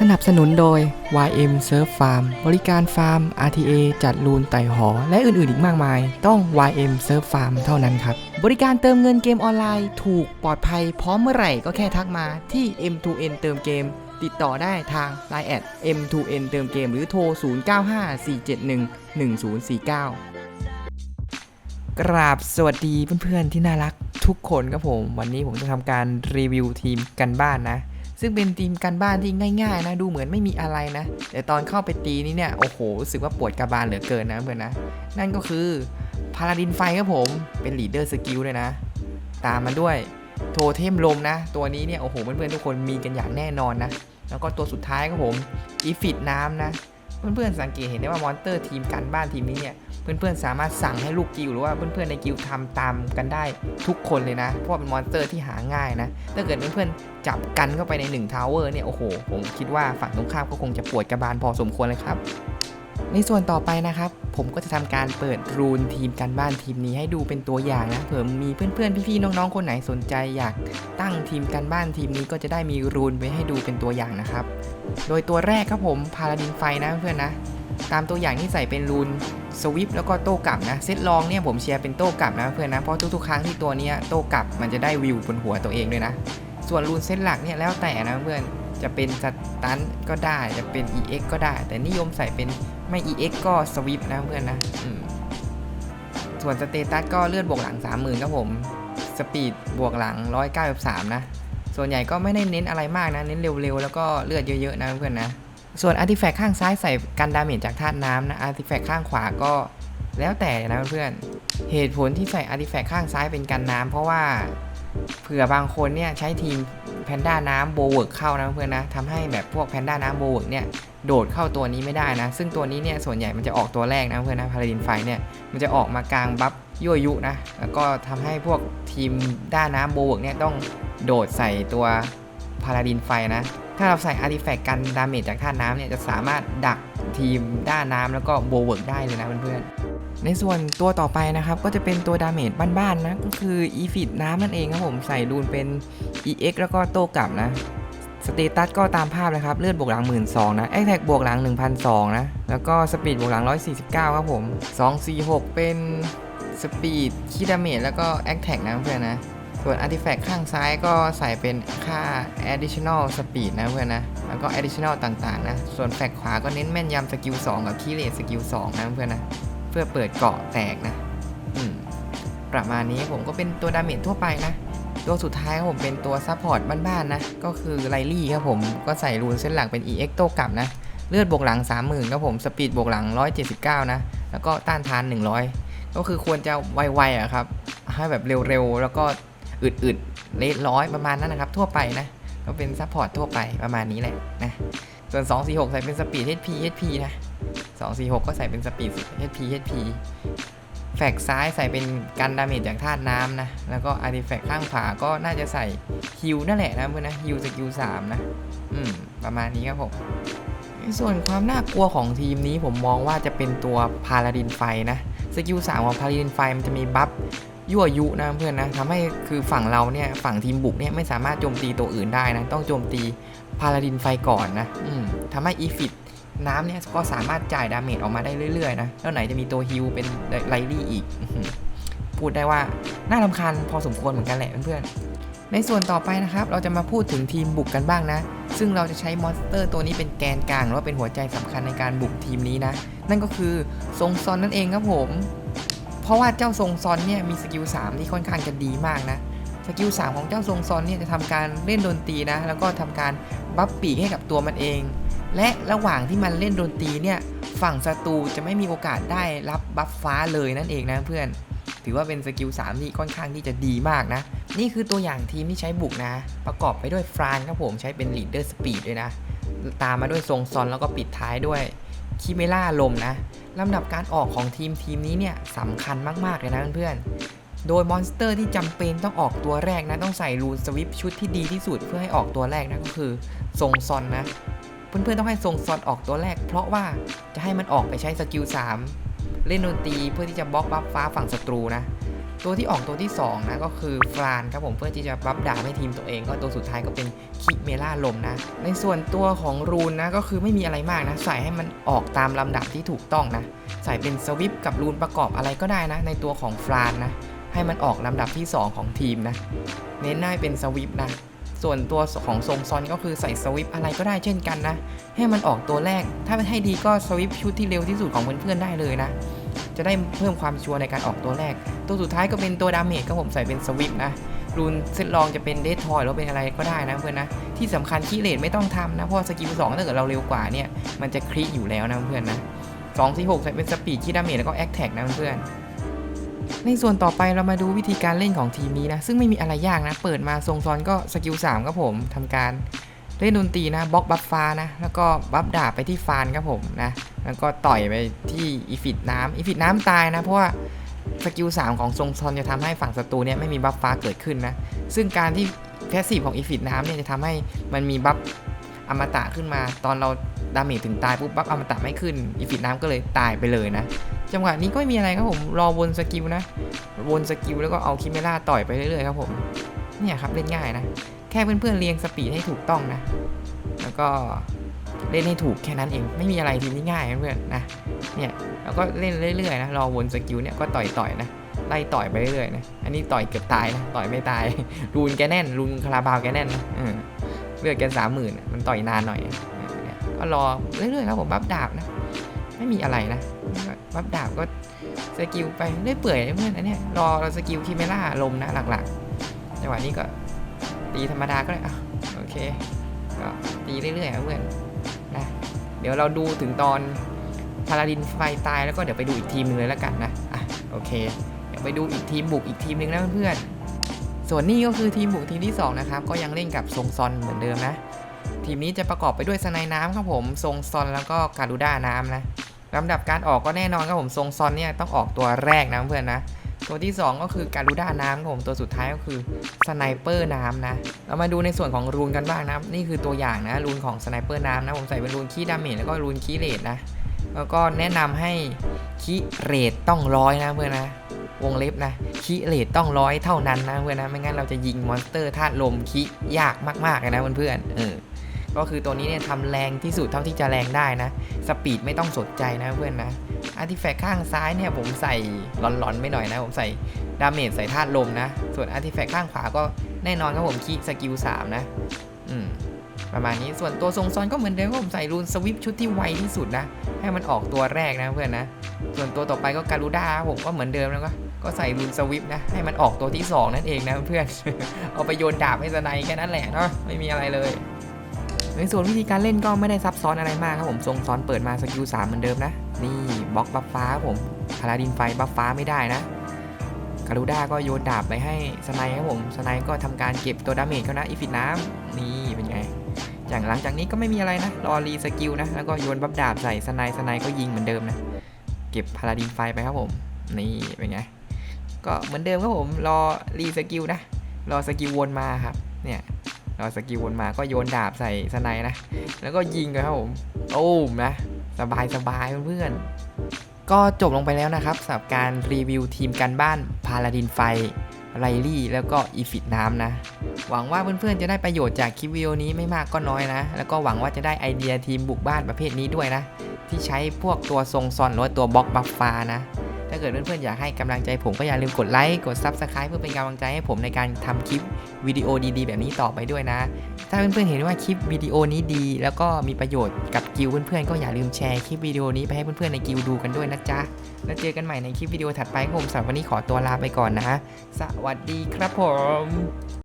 สนับสนุนโดย YM Surf Farm บริการฟาร์ม RTA จัดรูนไต่หอ และอื่นๆ อีกมากมาย ต้อง YM Surf Farm เท่านั้นครับ บริการเติมเงินเกมออนไลน์ ถูกปลอดภัยพร้อมเมื่อไหร่ก็แค่ทักมาที่ M2N เติมเกม ติดต่อได้ทาง Line แอด M2N เติมเกมหรือโทร 0954711049 กราบสวัสดีเพื่อนๆที่น่ารักทุกคนครับผม วันนี้ผมจะทำการรีวิวทีมกันบ้านนะ ซึ่งเป็นทีมการบ้านที่ง่ายๆนะดูเหมือนไม่มีอะไรนะแต่ตอนเข้าไปตีนี่เนี่ยโอ้โหรู้สึกว่าปวดกระบาลเหลือเกินนะเพื่อนนะ นั่นก็คือพาราดินไฟครับผมเป็นลีดเดอร์สกิลเลยนะ ตามมาด้วยโทเทมลมนะ ตัวนี้เนี่ยโอ้โหเพื่อนๆทุกคนมีกันอย่างแน่นอนนะ แล้วก็ตัวสุดท้ายครับผมอีฟิตน้ำนะ เพื่อนๆสังเกตเห็นได้ว่ามอนเตอร์ทีมกันบ้านทีมนี้เนี่ยเพื่อนๆสามารถสั่งให้ลูกกิลหรือว่าเพื่อนๆในกิลทำตามกันได้ทุกคนเลยนะ เพราะเป็นมอนสเตอร์ที่หาง่ายนะ ถ้าเกิดเพื่อนๆจับกันเข้าไปใน1ทาวเวอร์เนี่ยโอ้โห ผมคิดว่าฝั่งตรงข้ามก็คงจะปวดกระบาลพอสมควรเลยครับ ในส่วนต่อไปนะครับ ผมก็จะทำการเปิดรูนทีมกันบ้านทีมนี้ให้ดูเป็นตัวอย่างนะเผื่อมีเพื่อนๆ พี่ๆ น้องๆ คนไหนสนใจอยากตั้งทีมกันบ้านทีมนี้ก็จะได้มีรูนไว้ให้ดูเป็นตัวอย่างนะครับ โดยตัวแรกครับผมพาราดินไฟนะเพื่อนนะ ตามตัวอย่างที่ใส่เป็นรูนสวิปแล้วก็โต้กลับนะเซตลองเนี่ยผมเชียร์เป็นโต้กลับนะเพื่อนนะเพราะทุกๆครั้งที่ตัวนี้โต้กลับมันจะได้วิวบนหัวตัวเองด้วยนะ ส่วนรูนเซตหลักเนี่ยแล้วแต่นะเพื่อนจะเป็นสตันก็ได้จะเป็น EX ก็ได้ แต่นิยมใส่เป็น ไม่ EX ก็สวิปนะเพื่อนนะส่วนสเตตัสก็เลือดบวกหลัง 30,000ครับผม สปีดบวกหลัง 193 นะ ส่วนใหญ่ก็ไม่ได้เน้นอะไรมากนะ เน้นเร็วๆ แล้วก็เลือดเยอะๆ นะเพื่อนนะ ส่วนอาร์ติแฟกต์ข้างซ้ายใส่กันดาเมจจากธาตุน้ำนะอาร์ติแฟกต์ข้างขวาก็แล้วแต่นะเพื่อน เหตุผลที่ใส่อาร์ติแฟกต์ข้างซ้ายเป็นกันน้ำเพราะว่าเผื่อบางคนเนี่ยใช้ทีมแพนด้าน้ำโบเวิร์กเข้านะเพื่อนนะทำให้แบบพวกแพนด้าน้ำโบเวิร์กเนี่ย โดดเข้าตัวนี้ไม่ได้นะ ซึ่งตัวนี้เนี่ยส่วนใหญ่มันจะออกตัวแรกนะเพื่อนนะพาราดินไฟเนี่ยมันจะออกมากลางบัฟยั่วยุนะแล้วก็ทำให้พวกทีมด้านน้ำโบเวิร์กเนี่ยต้องโดดใส่ตัวพาราดินไฟนะ ถ้าเราใส่อาร์ติแฟกต์กันดาเมจจากธาตุน้ำเนี่ยจะสามารถดักทีมด้านน้ำแล้วก็โบเวิร์กได้เลยนะเพื่อนในส่วนตัวต่อไปนะครับ ก็จะเป็นตัวดาเมจบ้านๆนะ ก็คืออีฟิตน้ำนั่นเองครับผมใส่รูนเป็น EX แล้วก็โตกลับนะ สเตตัสก็ตามภาพเลยครับ เลือดบวกหลัง 1 2ื่นนะแอคแท็กบวกหลัง1,200นะ แล้วก็สปีดบวกหลัง 149 ครับผม 246 เป็นสปีดคีดาเมจแล้วก็แอคแท็กนะเพื่อนนะ ส่วน Artifact ข้างซ้ายก็ใส่เป็นค่า additional speed นะเพื่อนนะ แล้วก็ additional ต่างๆนะ ส่วนแฟกขวาก็เน้นแม่นยำสกิล2กับคีเลสสกิล2นะเพื่อนนะ เพื่อเปิดเกาะแตกนะ อืมประมาณนี้ผมก็เป็นตัวดาเมจทั่วไปนะ ตัวสุดท้ายครับผมเป็นตัวซัพพอร์ตบ้านๆนะ ก็คือไลลี่ครับผมก็ใส่รูนเส้นหลังเป็น EX โตกลับนะ เลือดบวกหลัง 30,000ครับผมสปีดบวกหลัง 179 นะ แล้วก็ต้านทาน 100 ก็คือควรจะไวๆอะครับให้แบบเร็วๆ แล้วก็อึดๆ เลทร้อยประมาณนั้นนะครับ ทั่วไปนะ ก็เป็นซัพพอร์ตทั่วไปประมาณนี้แหละนะส่วน 246 ใส่เป็นสปีด HP HP นะ 246 ก็ใส่เป็นสปีด HP HP แฟกซ้ายใส่เป็นกันดาเมจจากธาตุน้ำนะ แล้วก็อาร์ติแฟกข้างขวาก็น่าจะใส่ฮิวนั่นแหละนะเพื่อนนะฮิวสกิล3นะ อืม ประมาณนี้ครับผม ส่วนความน่ากลัวของทีมนี้ผมมองว่าจะเป็นตัวพาราดินไฟนะ สกิล3ของพาราดินไฟมันจะมีบัฟยั่วยุนะเพื่อนนะทำให้คือฝั่งเราเนี่ยฝั่งทีมบุกเนี่ยไม่สามารถโจมตีตัวอื่นได้นะ ต้องโจมตีพาราดินไฟก่อนนะ อืมทำให้อีฟิต น้ำเนี่ยก็สามารถจ่ายดาเมจออกมาได้เรื่อยๆนะ แล้วไหนจะมีตัวฮิลเป็นไลลี่อีก พูดได้ว่าน่ารำคาญพอสมควรเหมือนกันแหละเพื่อนๆ ในส่วนต่อไปนะครับ เราจะมาพูดถึงทีมบุกกันบ้างนะ ซึ่งเราจะใช้มอนสเตอร์ตัวนี้เป็นแกนกลางหรือว่าเป็นหัวใจสำคัญในการบุกทีมนี้นะ นั่นก็คือทรงซอนนั่นเองครับผม เพราะว่าเจ้าทรงซอนเนี่ยมีสกิล3ที่ค่อนข้างจะดีมากนะสกิล3ของเจ้าทรงซอนเนี่ยจะทำการเล่นดนตรีนะ แล้วก็ทำการบัฟปีกให้กับตัวมันเอง และระหว่างที่มันเล่นดนตรีเนี่ยฝั่งศัตรูจะไม่มีโอกาสได้รับบัฟฟ้าเลยนั่นเองนะเพื่อน ถือว่าเป็นสกิล3ที่ค่อนข้างที่จะดีมากนะ นี่คือตัวอย่างทีมที่ใช้บุกนะ ประกอบไปด้วยฟรานครับผมใช้เป็นลีดเดอร์สปีดด้วยนะ ตามมาด้วยทรงซอนแล้วก็ปิดท้ายด้วยคิเมล่าลมนะลำดับการออกของทีมทีมนี้เนี่ยสำคัญมากๆเลยนะเพื่อนโดยมอนสเตอร์ที่จำเป็นต้องออกตัวแรกนะ ต้องใส่รูนสวิปชุดที่ดีที่สุดเพื่อให้ออกตัวแรกนะ ก็คือทรงซอนนะ เพื่อนๆต้องให้ทรงซอนออกตัวแรก เพราะว่าจะให้มันออกไปใช้สกิล3 เล่นดนตรีเพื่อที่จะบล็อกบัฟฟ้าฝั่งศัตรูนะ ตัวที่ออกตัวที่สองนะก็คือฟรานครับผมเพื่อที่จะบัฟดาบให้ทีมตัวเอง ก็ตัวสุดท้ายก็เป็นคิเมล่าลมนะ ในส่วนตัวของรูนนะก็คือไม่มีอะไรมากนะ ใส่ให้มันออกตามลำดับที่ถูกต้องนะ ใส่เป็นสวิปกับรูนประกอบอะไรก็ได้นะ ในตัวของฟรานนะให้มันออกลำดับที่ 2 ของทีมนะ เน้นให้เป็นสวิปนะ ส่วนตัวของทรงซอนก็คือใส่สวิปอะไรก็ได้เช่นกันนะ ให้มันออกตัวแรก ถ้าให้ดีก็สวิปชุดที่เร็วที่สุดของเพื่อนๆได้เลยนะ จะได้เพิ่มความชัวร์ในการออกตัวแรก ตัวสุดท้ายก็เป็นตัวดาเมจก็ผมใส่เป็นสวิปนะรูนเซตลองจะเป็นเดททอยหรือเป็นอะไรก็ได้นะเพื่อนนะที่สำคัญคีเลทไม่ต้องทำนะเพราะสกิลสองถ้าเกิดเราเร็วกว่าเนี่ยมันจะคลิกอยู่แล้วนะเพื่อนนะสองสี่หกใส่เป็นสปีดคีดาเมจแล้วก็แอคแท็กนะเพื่อน ในส่วนต่อไปเรามาดูวิธีการเล่นของทีมนี้นะ ซึ่งไม่มีอะไรยากนะ เปิดมาทรงซอนก็สกิล3ครับผมทำการเล่นดนตรีนะบล็อกบัฟฟ้านะ แล้วก็บัฟดาบไปที่ฟานครับผมนะ แล้วก็ต่อยไปที่อีฟิตน้ำอีฟิตน้ำตายนะ เพราะว่าสกิล3ของทรงซอนจะทำให้ฝั่งศัตรูเนี่ยไม่มีบัฟฟ้าเกิดขึ้นนะ ซึ่งการที่แพสซีฟของอีฟิตน้ำเนี่ยจะทำให้มันมีบัฟอมตะขึ้นมา ตอนเราดาเมจถึงตายปุ๊บบัฟอมตะไม่ขึ้นอีฟิตน้ำก็เลยตายไปเลยนะ จังหวะนี้ก็ไม่มีอะไรครับผมรอวนสกิลนะวนสกิลแล้วก็เอาคิเมล่าต่อยไปเรื่อยๆครับผมเนี่ยครับเล่นง่ายนะ แค่เพื่อนๆเรียงสปีดให้ถูกต้องนะ แล้วก็เล่นให้ถูกแค่นั้นเองไม่มีอะไรทีมที่ง่ายเพื่อนนะเนี่ยแล้วก็เล่นเรื่อยๆนะรอวนสกิลเนี่ยก็ต่อยๆนะไล่ต่อยไปเรื่อยๆนะอันนี้ต่อยเกือบตายนะต่อยไม่ตายรูนแกแน่นรูนคาราบาวแกแน่นนะเออเลือดแกสามหมื่นมันต่อยนานหน่อยเออเนี่ยก็รอเรื่อยๆครับผมบัฟดาบนะ ไม่มีอะไรนะบัฟดาบก็สกิลไปเรื่อยเปื่อยเพื่อนอันเนี้ยรอเราสกิลคิเมล่าลมนะหลักๆจังหวะนี้ก็ตีธรรมดาก็ได้อะโอเคก็ตีเรื่อยๆเพื่อนนะเดี๋ยวเราดูถึงตอนพาราดินไฟตายแล้วก็เดี๋ยวไปดูอีกทีมหนึงเลยแล้วกันนะอะโอเค เดี๋ยวไปดูอีกทีมบุกอีกทีมหนึงนะเพื่อนส่วนนี้ก็คือทีมบุกทีมที่สองนะครับ ก็ยังเล่นกับทรงซอนเหมือนเดิมนะ ทีมนี้จะประกอบไปด้วยสไนน้ำครับผมทรงซอนแล้วก็การูด้าน้ำนะ ลำดับการออกก็แน่นอนครับผมทรงซอนเนี่ยต้องออกตัวแรกนะเพื่อนนะ ตัวที่ 2 ก็คือการูด้าน้ำครับผมตัวสุดท้ายก็คือสไนเปอร์น้ำนะเรามาดูในส่วนของรูนกันบ้างนะนี่คือตัวอย่างนะรูนของสไนเปอร์น้ำนะผมใส่เป็นรูนคีดาเมจแล้วก็รูนคีเรทนะแล้วก็แนะนำให้คีเรทต้องร้อยนะเพื่อนนะวงเล็บนะคีเรทต้องร้อยเท่านั้นนะเพื่อนนะไม่งั้นเราจะยิงมอนสเตอร์ธาตุลมคียากมากๆเลยนะเพื่อนๆเออ ก็คือตัวนี้เนี่ยทำแรงที่สุดเท่าที่จะแรงได้นะ สปีดไม่ต้องสนใจนะเพื่อนนะอาร์ติแฟกต์ข้างซ้ายเนี่ยผมใส่หลอนๆไม่หน่อยนะ ผมใส่ดาเมจใส่ธาตุลมนะ ส่วนอาร์ติแฟกต์ข้างขวาก็แน่นอนครับผมคีสกิล3นะ อืมประมาณนี้ส่วนตัวทรงซ้อนก็เหมือนเดิมผมใส่รูนสวิปชุดที่ไวที่สุดนะ ให้มันออกตัวแรกนะเพื่อนนะ ส่วนตัวต่อไปก็การูด้าผมก็เหมือนเดิมแล้วก็ก็ใส่รูนสวิปนะ ให้มันออกตัวที่สองนั่นเองนะเพื่อน เอาไปโยนดาบให้สไนแค่นั้นแหละเนาะไม่มีอะไรเลย ในส่วนวิธีการเล่นก็ไม่ได้ซับซ้อนอะไรมากครับผมทรงซ้อนเปิดมาสกิล3เหมือนเดิมนะ นี่บล็อกบัฟฟ้าครับผมพาราดินไฟบัฟฟ้าไม่ได้นะคารูด้าก็โยนดาบไปให้สไนครับผมสไนก็ทำการเก็บตัวดาเมจเขานะอีฟิตน้ำนี่เป็นไงอย่างหลังจากนี้ก็ไม่มีอะไรนะ รอรีสกิลนะ แล้วก็โยนบัฟดาบใส่สไนสไนก็ยิงเหมือนเดิมนะ เก็บพาราดินไฟไปครับผม นี่เป็นไง ก็เหมือนเดิมครับผม รอรีสกิลนะ รอสกิลวนมาครับ เนี่ย เราสกิลวนมาก็โยนดาบใส่สไนนะ แล้วก็ยิงเลยครับผมโอ้มนะ สบายสบายเพื่อนก็จบลงไปแล้วนะครับสำหรับการรีวิวทีมกันบ้านพาลาดินไฟไรลี่แล้วก็อีฟิตน้ำนะ หวังว่าเพื่อนๆจะได้ประโยชน์จากคลิปวิดีโอนี้ไม่มากก็น้อยนะ แล้วก็หวังว่าจะได้ไอเดียทีมบุกบ้านประเภทนี้ด้วยนะ ที่ใช้พวกตัวทรงซอนหรือตัวบล็อกบัฟฟ้านะ ถ้าเกิดเพื่อนๆอยากให้กำลังใจผมก็อย่าลืมกดไลค์ กด Subscribe เพื่อเป็นกำลังใจให้ผมในการทำคลิปวิดีโอดีๆ แบบนี้ต่อไปด้วยนะ ถ้าเพื่อนๆเห็นว่าคลิปวิดีโอนี้ดี แล้วก็มีประโยชน์กับกิลเพื่อนๆก็อย่าลืมแชร์คลิปวิดีโอนี้ไปให้เพื่อนๆในกิลดูกันด้วยนะจ๊ะ แล้วเจอกันใหม่ในคลิปวิดีโอถัดไปผมสำหรับวันนี้ขอตัวลาไปก่อนนะ สวัสดีครับผม